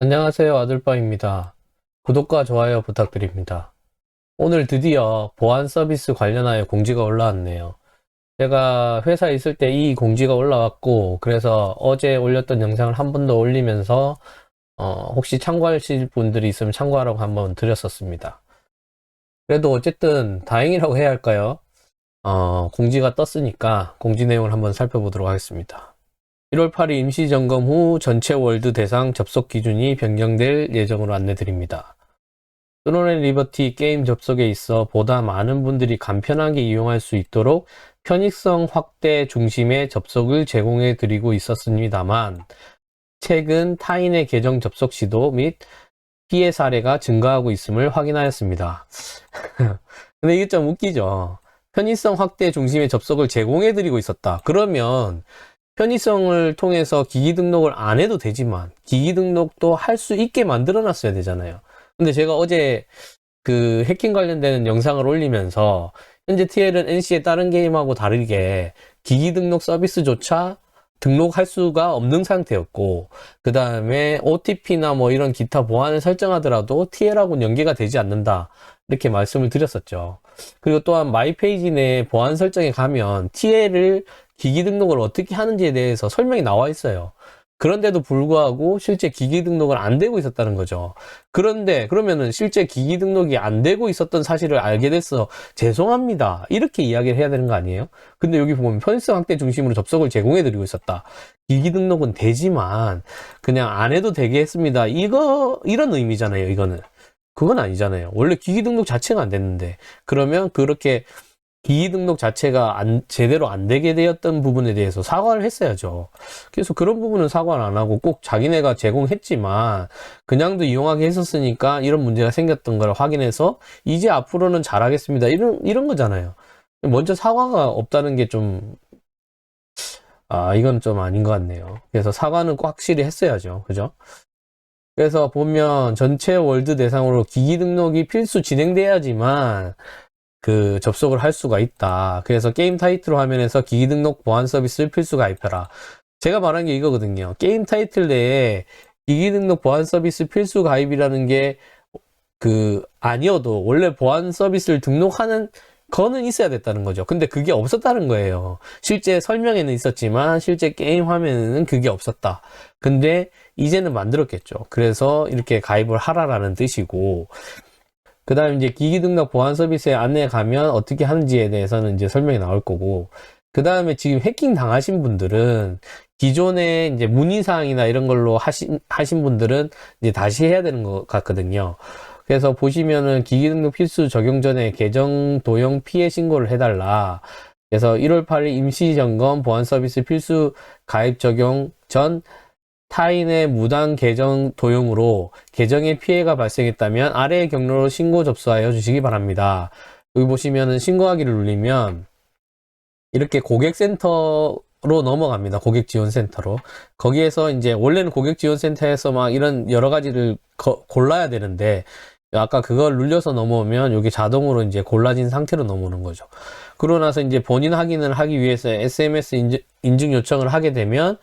안녕하세요. 아들빠입니다. 구독과 좋아요 부탁드립니다. 오늘 드디어 보안 서비스 관련하여 공지가 올라왔네요. 제가 회사에 있을 때 이 공지가 올라왔고, 그래서 어제 올렸던 영상을 한 번 더 올리면서, 어, 혹시 참고하실 분들이 있으면 참고하라고 한번 드렸었습니다. 그래도 어쨌든 다행이라고 해야 할까요? 어, 공지가 떴으니까 공지 내용을 한번 살펴보도록 하겠습니다. 1월 8일 임시 점검 후 전체 월드 대상 접속 기준이 변경될 예정으로 안내드립니다. 스노렌 리버티 게임 접속에 있어 보다 많은 분들이 간편하게 이용할 수 있도록 편익성 확대 중심의 접속을 제공해 드리고 있었습니다만 최근 타인의 계정 접속 시도 및 피해 사례가 증가하고 있음을 확인하였습니다. 근데 이게 좀 웃기죠. 편의성 확대 중심의 접속을 제공해 드리고 있었다. 그러면 편의성을 통해서 기기 등록을 안 해도 되지만 기기 등록도 할 수 있게 만들어 놨어야 되잖아요. 근데 제가 어제 그 해킹 관련된 영상을 올리면서 현재 TL은 NC의 다른 게임하고 다르게 기기 등록 서비스조차 등록할 수가 없는 상태였고 그 다음에 OTP나 뭐 이런 기타 보안을 설정하더라도 TL하고는 연계가 되지 않는다 이렇게 말씀을 드렸었죠. 그리고 또한 마이페이지 내 보안 설정에 가면 TL을 기기 등록을 어떻게 하는지에 대해서 설명이 나와 있어요. 그런데도 불구하고 실제 기기 등록을 안 되고 있었다는 거죠. 그런데 그러면은 실제 기기 등록이 안 되고 있었던 사실을 알게 돼서 죄송합니다. 이렇게 이야기를 해야 되는 거 아니에요? 근데 여기 보면 편의성 확대 중심으로 접속을 제공해 드리고 있었다. 기기 등록은 되지만 그냥 안 해도 되게 했습니다. 이거 이런 의미잖아요, 이거는. 그건 아니잖아요. 원래 기기 등록 자체가 안 됐는데 그러면 그렇게 기기 등록 자체가 안, 제대로 안 되게 되었던 부분에 대해서 사과를 했어야죠. 그래서 그런 부분은 사과를 안 하고 꼭 자기네가 제공했지만 그냥도 이용하게 했었으니까 이런 문제가 생겼던 걸 확인해서 이제 앞으로는 잘하겠습니다. 이런, 이런 거잖아요. 먼저 사과가 없다는 게 좀, 아, 이건 좀 아닌 것 같네요. 그래서 사과는 꼭 확실히 했어야죠. 그죠? 그래서 보면 전체 월드 대상으로 기기 등록이 필수 진행돼야지만 그 접속을 할 수가 있다. 그래서 게임 타이틀 화면에서 기기 등록 보안 서비스를 필수 가입해라. 제가 말한 게 이거거든요. 게임 타이틀 내에 기기 등록 보안 서비스 필수 가입이라는 게 그 아니어도 원래 보안 서비스를 등록하는 거는 있어야 됐다는 거죠. 근데 그게 없었다는 거예요. 실제 설명에는 있었지만 실제 게임 화면에는 그게 없었다. 근데 이제는 만들었겠죠. 그래서 이렇게 가입을 하라라는 뜻이고 그 다음 이제 기기 등록 보안 서비스에 안내에 가면 어떻게 하는지에 대해서는 이제 설명이 나올 거고, 그 다음에 지금 해킹 당하신 분들은 기존에 이제 문의사항이나 이런 걸로 하신, 하신 분들은 이제 다시 해야 되는 것 같거든요. 그래서 보시면은 기기 등록 필수 적용 전에 계정 도용 피해 신고를 해달라. 그래서 1월 8일 임시 점검 보안 서비스 필수 가입 적용 전 타인의 무단 계정 도용으로 계정에 피해가 발생했다면 아래의 경로로 신고 접수하여 주시기 바랍니다. 여기 보시면은 신고하기를 누르면 이렇게 고객센터 로 넘어갑니다. 고객지원센터로. 거기에서 이제 원래는 고객지원센터에서 막 이런 여러 가지를 거- 골라야 되는데 아까 그걸 눌려서 넘어오면 여기 자동으로 이제 골라진 상태로 넘어오는 거죠. 그러고 나서 이제 본인 확인을 하기 위해서 SMS 인증, 인증 요청을 하게 되면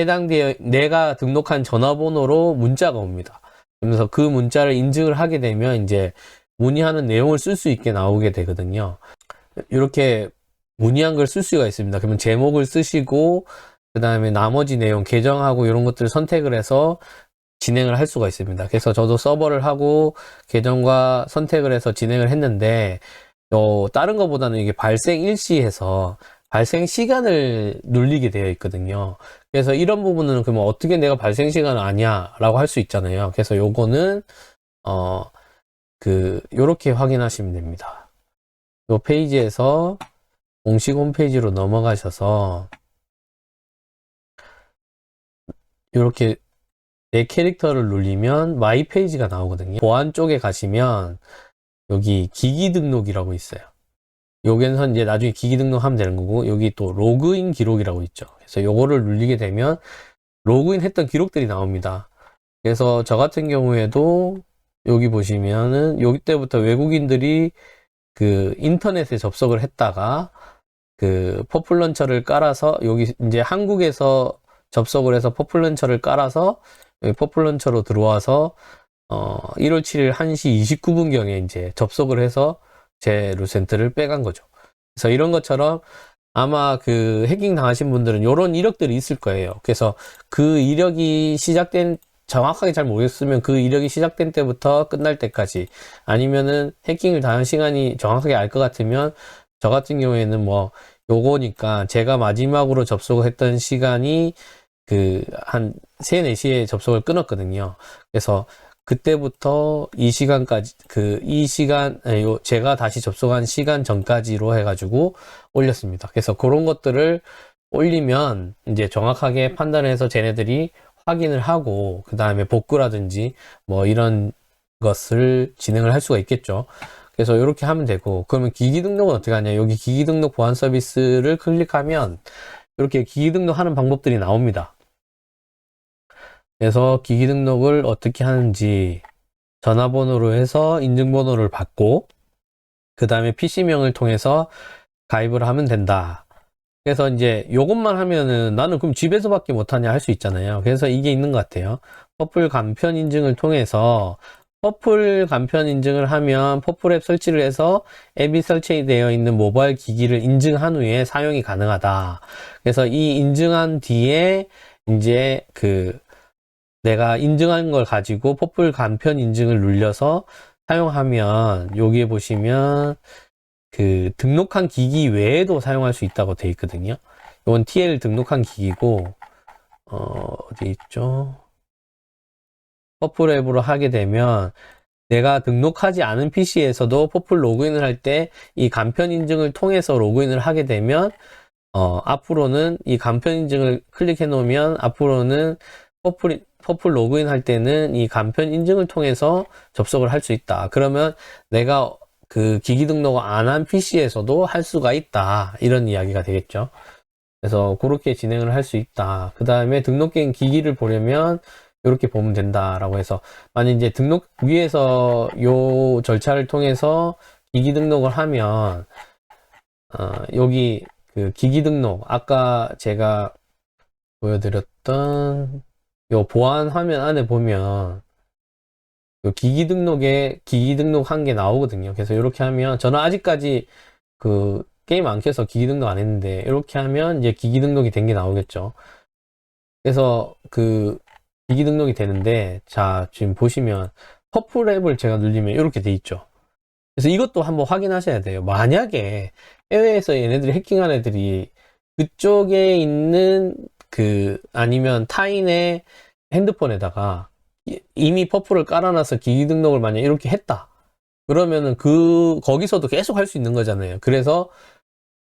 해당되어 내가 등록한 전화번호로 문자가 옵니다. 그래서 그 문자를 인증을 하게 되면 이제 문의하는 내용을 쓸 수 있게 나오게 되거든요. 이렇게 문의한 걸 쓸 수가 있습니다. 그러면 제목을 쓰시고 그 다음에 나머지 내용 계정하고 이런 것들을 선택을 해서 진행을 할 수가 있습니다. 그래서 저도 서버를 하고 계정과 선택을 해서 진행을 했는데 어, 다른 것보다는 이게 발생 일시해서 발생 시간을 눌리게 되어 있거든요. 그래서 이런 부분은 그러면 어떻게 내가 발생 시간을 아냐 라고 할 수 있잖아요. 그래서 요거는 어 그 요렇게 확인하시면 됩니다. 요 페이지에서 공식 홈페이지로 넘어가셔서 요렇게 내 캐릭터를 누르면 마이 페이지가 나오거든요. 보안 쪽에 가시면 여기 기기 등록이라고 있어요. 여기서 이제 나중에 기기 등록하면 되는 거고 여기 또 로그인 기록이라고 있죠. 그래서 요거를 누르게 되면 로그인 했던 기록들이 나옵니다. 그래서 저 같은 경우에도 여기 보시면은 여기 때부터 외국인들이 그 인터넷에 접속을 했다가 그 퍼플런처를 깔아서 여기 이제 한국에서 접속을 해서 퍼플런처를 깔아서 퍼플런처로 들어와서 어 1월 7일 1시 29분경에 이제 접속을 해서 제 루센트를 빼간 거죠. 그래서 이런 것처럼 아마 그 해킹 당하신 분들은 이런 이력들이 있을 거예요. 그래서 그 이력이 시작된 정확하게 잘 모르겠으면 그 이력이 시작된 때부터 끝날 때까지 아니면은 해킹을 당한 시간이 정확하게 알 것 같으면 저 같은 경우에는 뭐 요거니까 제가 마지막으로 접속을 했던 시간이 그 한 3, 4시에 접속을 끊었거든요. 그래서 그때부터 이 시간까지 그 이 시간 아니, 요 제가 다시 접속한 시간 전까지로 해가지고 올렸습니다. 그래서 그런 것들을 올리면 이제 정확하게 판단해서 쟤네들이 확인을 하고 그 다음에 복구라든지 뭐 이런 것을 진행을 할 수가 있겠죠. 그래서 이렇게 하면 되고 그러면 기기 등록은 어떻게 하냐? 여기 기기 등록 보안 서비스를 클릭하면 이렇게 기기 등록하는 방법들이 나옵니다. 그래서 기기 등록을 어떻게 하는지 전화번호로 해서 인증번호를 받고 그 다음에 PC명을 통해서 가입을 하면 된다. 그래서 이제 요것만 하면은 나는 그럼 집에서밖에 못하냐 할 수 있잖아요. 그래서 이게 있는 것 같아요. 퍼플 간편 인증을 통해서 퍼플 간편 인증을 하면 퍼플 앱 설치를 해서 앱이 설치되어 있는 모바일 기기를 인증한 후에 사용이 가능하다. 그래서 이 인증한 뒤에 이제 그 내가 인증한 걸 가지고 퍼플 간편 인증을 눌려서 사용하면 여기에 보시면 그 등록한 기기 외에도 사용할 수 있다고 돼 있거든요. 이건 TL 등록한 기기고 어, 어디 있죠? 퍼플 앱으로 하게 되면 내가 등록하지 않은 PC에서도 퍼플 로그인을 할 때 이 간편 인증을 통해서 로그인을 하게 되면 어, 앞으로는 이 간편 인증을 클릭해 놓으면 앞으로는 퍼플, 퍼플 로그인 할 때는 이 간편 인증을 통해서 접속을 할 수 있다. 그러면 내가 그 기기 등록을 안 한 PC에서도 할 수가 있다. 이런 이야기가 되겠죠. 그래서 그렇게 진행을 할 수 있다. 그 다음에 등록된 기기를 보려면 이렇게 보면 된다라고 해서 만약 이제 등록 위에서 요 절차를 통해서 기기 등록을 하면 어, 여기 그 기기 등록 아까 제가 보여드렸던 요 보안 화면 안에 보면 요 기기 등록에 기기 등록 한 게 나오거든요. 그래서 이렇게 하면 저는 아직까지 그 게임 안 켜서 기기 등록 안 했는데 이렇게 하면 이제 기기 등록이 된 게 나오겠죠. 그래서 그 기기 등록이 되는데 자 지금 보시면 퍼플 앱을 제가 눌리면 이렇게 돼 있죠. 그래서 이것도 한번 확인하셔야 돼요. 만약에 해외에서 얘네들이 해킹한 애들이 그쪽에 있는 그 아니면 타인의 핸드폰에다가 이- 이미 퍼플을 깔아놔서 기기 등록을 만약 이렇게 했다. 그러면은 그 거기서도 계속 할 수 있는 거잖아요. 그래서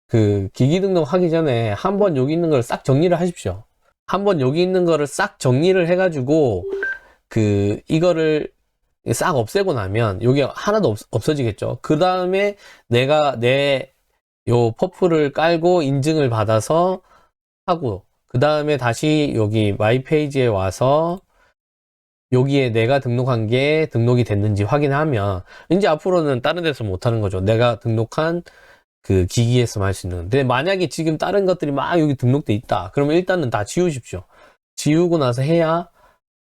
그 기기 등록 하기 전에 한번 여기 있는 걸 싹 정리를 하십시오. 한번 여기 있는 거를 싹 정리를 해 가지고 그 이거를 싹 없애고 나면 여기 하나도 없, 없어지겠죠. 그 다음에 내가 내 요 퍼플을 깔고 인증을 받아서 하고 그 다음에 다시 여기 마이 페이지에 와서 여기에 내가 등록한 게 등록이 됐는지 확인하면 이제 앞으로는 다른 데서 못 하는 거죠. 내가 등록한 그 기기에서만 할 수 있는. 근데 만약에 지금 다른 것들이 막 여기 등록돼 있다. 그러면 일단은 다 지우십시오. 지우고 나서 해야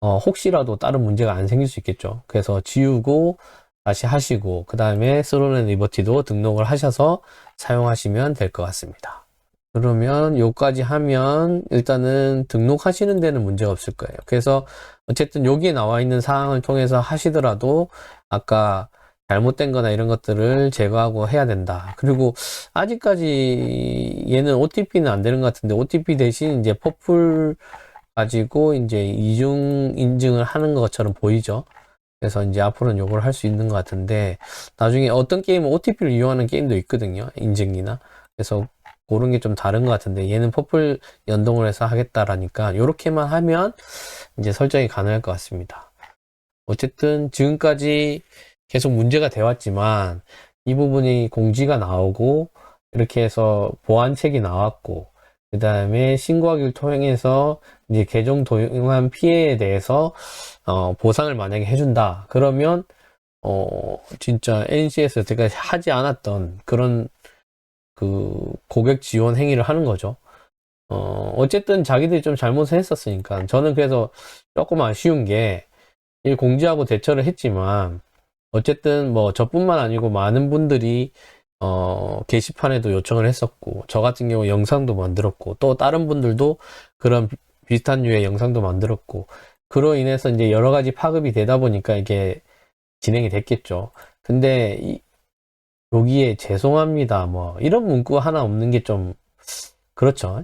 어, 혹시라도 다른 문제가 안 생길 수 있겠죠. 그래서 지우고 다시 하시고 그 다음에 스로렌 리버티도 등록을 하셔서 사용하시면 될 것 같습니다. 그러면 요까지 하면 일단은 등록하시는 데는 문제가 없을 거예요. 그래서 어쨌든 여기에 나와 있는 사항을 통해서 하시더라도 아까 잘못된 거나 이런 것들을 제거하고 해야 된다. 그리고 아직까지 얘는 OTP는 안 되는 것 같은데 OTP 대신 이제 퍼플 가지고 이제 이중 인증을 하는 것처럼 보이죠. 그래서 이제 앞으로는 요걸 할 수 있는 것 같은데 나중에 어떤 게임은 OTP를 이용하는 게임도 있거든요. 인증이나. 그래서 그런 게 좀 다른 것 같은데 얘는 퍼플 연동을 해서 하겠다라니까 요렇게만 하면 이제 설정이 가능할 것 같습니다. 어쨌든 지금까지 계속 문제가 돼 왔지만 이 부분이 공지가 나오고 이렇게 해서 보안책이 나왔고 그 다음에 신고하기를 통해서 이제 계정 도용한 피해에 대해서 어, 보상을 만약에 해준다 그러면 어 진짜 NC에서 여태까지 하지 않았던 그런 그 고객 지원 행위를 하는 거죠. 어, 어쨌든 자기들이 좀 잘못을 했었으니까. 저는 그래서 조금 아쉬운 게, 이 공지하고 대처를 했지만, 어쨌든 뭐 저뿐만 아니고 많은 분들이, 어, 게시판에도 요청을 했었고, 저 같은 경우 영상도 만들었고, 또 다른 분들도 그런 비- 비슷한 류의 영상도 만들었고, 그로 인해서 이제 여러 가지 파급이 되다 보니까 이게 진행이 됐겠죠. 근데 이, 여기에 죄송합니다, 뭐, 이런 문구 하나 없는 게 좀, 그렇죠.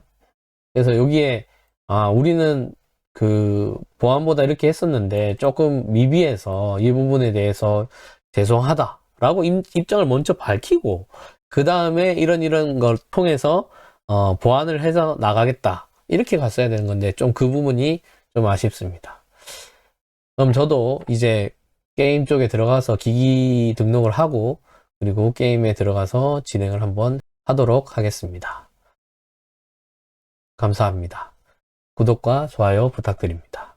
그래서 여기에, 아, 우리는 그, 보안보다 이렇게 했었는데, 조금 미비해서 이 부분에 대해서 죄송하다라고 임- 입장을 먼저 밝히고, 그 다음에 이런 이런 걸 통해서, 어, 보완을 해서 나가겠다. 이렇게 갔어야 되는 건데, 좀 그 부분이 좀 아쉽습니다. 그럼 저도 이제 게임 쪽에 들어가서 기기 등록을 하고, 그리고 게임에 들어가서 진행을 한번 하도록 하겠습니다. 감사합니다. 구독과 좋아요 부탁드립니다.